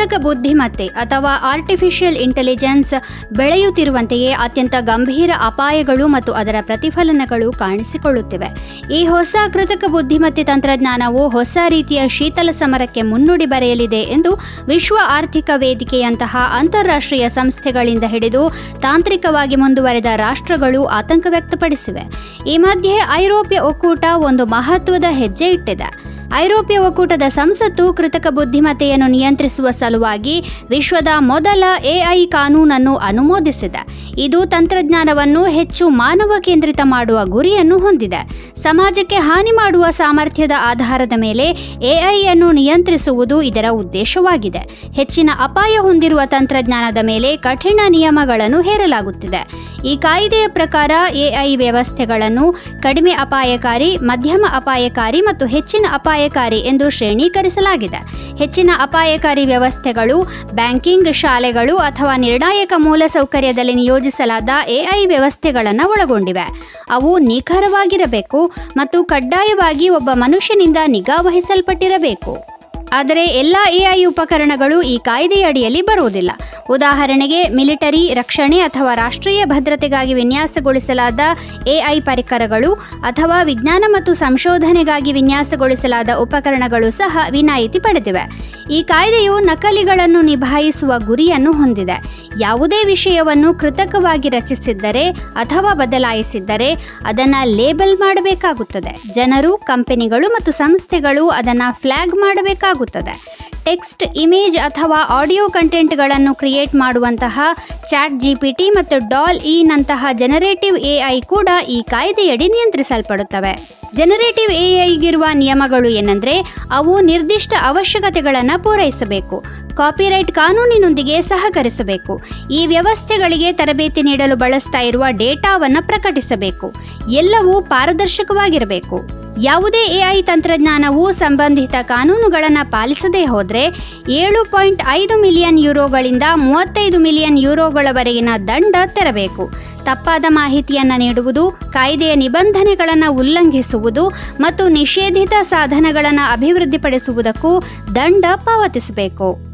ಕೃತಕ ಬುದ್ಧಿಮತ್ತೆ ಅಥವಾ ಆರ್ಟಿಫಿಷಿಯಲ್ ಇಂಟೆಲಿಜೆನ್ಸ್ ಬೆಳೆಯುತ್ತಿರುವಂತೆಯೇ ಅತ್ಯಂತ ಗಂಭೀರ ಅಪಾಯಗಳು ಮತ್ತು ಅದರ ಪ್ರತಿಫಲನಗಳು ಕಾಣಿಸಿಕೊಳ್ಳುತ್ತಿವೆ. ಈ ಹೊಸ ಕೃತಕ ಬುದ್ಧಿಮತ್ತೆ ತಂತ್ರಜ್ಞಾನವು ಹೊಸ ರೀತಿಯ ಶೀತಲ ಸಮರಕ್ಕೆ ಮುನ್ನುಡಿ ಬರೆಯಲಿದೆ ಎಂದು ವಿಶ್ವ ಆರ್ಥಿಕ ವೇದಿಕೆಯಂತಹ ಅಂತಾರಾಷ್ಟ್ರೀಯ ಸಂಸ್ಥೆಗಳಿಂದ ಹಿಡಿದು ತಾಂತ್ರಿಕವಾಗಿ ಮುಂದುವರೆದ ರಾಷ್ಟ್ರಗಳು ಆತಂಕ ವ್ಯಕ್ತಪಡಿಸಿವೆ. ಈ ಮಧ್ಯೆ ಐರೋಪ್ಯ ಒಕ್ಕೂಟ ಒಂದು ಮಹತ್ವದ ಹೆಜ್ಜೆ ಇಟ್ಟಿದೆ. ಐರೋಪ್ಯ ಒಕ್ಕೂಟದ ಸಂಸತ್ತು ಕೃತಕ ಬುದ್ಧಿಮತ್ತೆಯನ್ನು ನಿಯಂತ್ರಿಸುವ ಸಲುವಾಗಿ ವಿಶ್ವದ ಮೊದಲ ಎಐ ಕಾನೂನನ್ನು ಅನುಮೋದಿಸಿದೆ. ಇದು ತಂತ್ರಜ್ಞಾನವನ್ನು ಹೆಚ್ಚು ಮಾನವ ಕೇಂದ್ರಿತ ಮಾಡುವ ಗುರಿಯನ್ನು ಹೊಂದಿದೆ. ಸಮಾಜಕ್ಕೆ ಹಾನಿ ಮಾಡುವ ಸಾಮರ್ಥ್ಯದ ಆಧಾರದ ಮೇಲೆ ಎಐಯನ್ನು ನಿಯಂತ್ರಿಸುವುದು ಇದರ ಉದ್ದೇಶವಾಗಿದೆ. ಹೆಚ್ಚಿನ ಅಪಾಯ ಹೊಂದಿರುವ ತಂತ್ರಜ್ಞಾನದ ಮೇಲೆ ಕಠಿಣ ನಿಯಮಗಳನ್ನು ಹೇರಲಾಗುತ್ತಿದೆ. ಈ ಕಾಯ್ದೆಯ ಪ್ರಕಾರ ಎಐ ವ್ಯವಸ್ಥೆಗಳನ್ನು ಕಡಿಮೆ ಅಪಾಯಕಾರಿ, ಮಧ್ಯಮ ಅಪಾಯಕಾರಿ ಮತ್ತು ಹೆಚ್ಚಿನ ಅಪಾಯಕಾರಿ ಎಂದು ಶ್ರೇಣೀಕರಿಸಲಾಗಿದೆ. ಹೆಚ್ಚಿನ ಅಪಾಯಕಾರಿ ವ್ಯವಸ್ಥೆಗಳು ಬ್ಯಾಂಕಿಂಗ್ ಶಾಲೆಗಳು ಅಥವಾ ನಿರ್ಣಾಯಕ ಮೂಲಸೌಕರ್ಯದಲ್ಲಿ ನಿಯೋಜಿಸಲಾದ ಎಐ ವ್ಯವಸ್ಥೆಗಳನ್ನು ಒಳಗೊಂಡಿವೆ. ಅವು ನಿಖರವಾಗಿರಬೇಕು ಮತ್ತು ಕಡ್ಡಾಯವಾಗಿ ಒಬ್ಬ ಮನುಷ್ಯನಿಂದ ನಿಗಾ ವಹಿಸಲ್ಪಟ್ಟಿರಬೇಕು. ಆದರೆ ಎಲ್ಲ ಎಐ ಉಪಕರಣಗಳು ಈ ಕಾಯ್ದೆಯಡಿಯಲ್ಲಿ ಬರುವುದಿಲ್ಲ. ಉದಾಹರಣೆಗೆ, ಮಿಲಿಟರಿ, ರಕ್ಷಣೆ ಅಥವಾ ರಾಷ್ಟ್ರೀಯ ಭದ್ರತೆಗಾಗಿ ವಿನ್ಯಾಸಗೊಳಿಸಲಾದ ಎಐ ಪರಿಕರಗಳು ಅಥವಾ ವಿಜ್ಞಾನ ಮತ್ತು ಸಂಶೋಧನೆಗಾಗಿ ವಿನ್ಯಾಸಗೊಳಿಸಲಾದ ಉಪಕರಣಗಳು ಸಹ ವಿನಾಯಿತಿ ಪಡೆದಿವೆ. ಈ ಕಾಯ್ದೆಯು ನಕಲಿಗಳನ್ನು ನಿಭಾಯಿಸುವ ಗುರಿಯನ್ನು ಹೊಂದಿದೆ. ಯಾವುದೇ ವಿಷಯವನ್ನು ಕೃತಕವಾಗಿ ರಚಿಸಿದ್ದರೆ ಅಥವಾ ಬದಲಾಯಿಸಿದ್ದರೆ ಅದನ್ನು ಲೇಬಲ್ ಮಾಡಬೇಕಾಗುತ್ತದೆ. ಜನರು, ಕಂಪನಿಗಳು ಮತ್ತು ಸಂಸ್ಥೆಗಳು ಅದನ್ನು ಫ್ಲ್ಯಾಗ್ ಮಾಡಬೇಕಾಗುತ್ತದೆ. ಟೆಕ್ಸ್ಟ್, ಇಮೇಜ್ ಅಥವಾ ಆಡಿಯೋ ಕಂಟೆಂಟ್ಗಳನ್ನು ಕ್ರಿಯೇಟ್ ಮಾಡುವಂತಹ ಚಾಟ್ ಜಿಪಿಟಿ ಮತ್ತು ಡಾಲ್ ಇ ನಂತಹ ಜನರೇಟಿವ್ ಎಐ ಕೂಡ ಈ ಕಾಯ್ದೆಯಡಿ ನಿಯಂತ್ರಿಸಲ್ಪಡುತ್ತವೆ. ಜನರೇಟಿವ್ ಎಐಗಿರುವ ನಿಯಮಗಳು ಏನಂದ್ರೆ, ಅವು ನಿರ್ದಿಷ್ಟ ಅವಶ್ಯಕತೆಗಳನ್ನು ಪೂರೈಸಬೇಕು, ಕಾಪಿರೈಟ್ ಕಾನೂನಿನೊಂದಿಗೆ ಸಹಕರಿಸಬೇಕು, ಈ ವ್ಯವಸ್ಥೆಗಳಿಗೆ ತರಬೇತಿ ನೀಡಲು ಬಳಸ್ತಾ ಇರುವ ಡೇಟಾವನ್ನು ಪ್ರಕಟಿಸಬೇಕು, ಎಲ್ಲವೂ ಪಾರದರ್ಶಕವಾಗಿರಬೇಕು. ಯಾವುದೇ ಎಐ ತಂತ್ರಜ್ಞಾನವು ಸಂಬಂಧಿತ ಕಾನೂನುಗಳನ್ನು ಪಾಲಿಸದೇ ಹೋದರೆ ಏಳು ಪಾಯಿಂಟ್ ಐದು ಮಿಲಿಯನ್ ಯುರೋಗಳಿಂದ ಮೂವತ್ತೈದು ಮಿಲಿಯನ್ ಯುರೋಗಳವರೆಗಿನ ದಂಡ ತೆರಬೇಕು. ತಪ್ಪಾದ ಮಾಹಿತಿಯನ್ನು ನೀಡುವುದು, ಕಾಯ್ದೆಯ ನಿಬಂಧನೆಗಳನ್ನು ಉಲ್ಲಂಘಿಸುವುದು ಮತ್ತು ನಿಷೇಧಿತ ಸಾಧನಗಳನ್ನು ಅಭಿವೃದ್ಧಿಪಡಿಸುವುದಕ್ಕೂ ದಂಡ ಪಾವತಿಸಬೇಕು.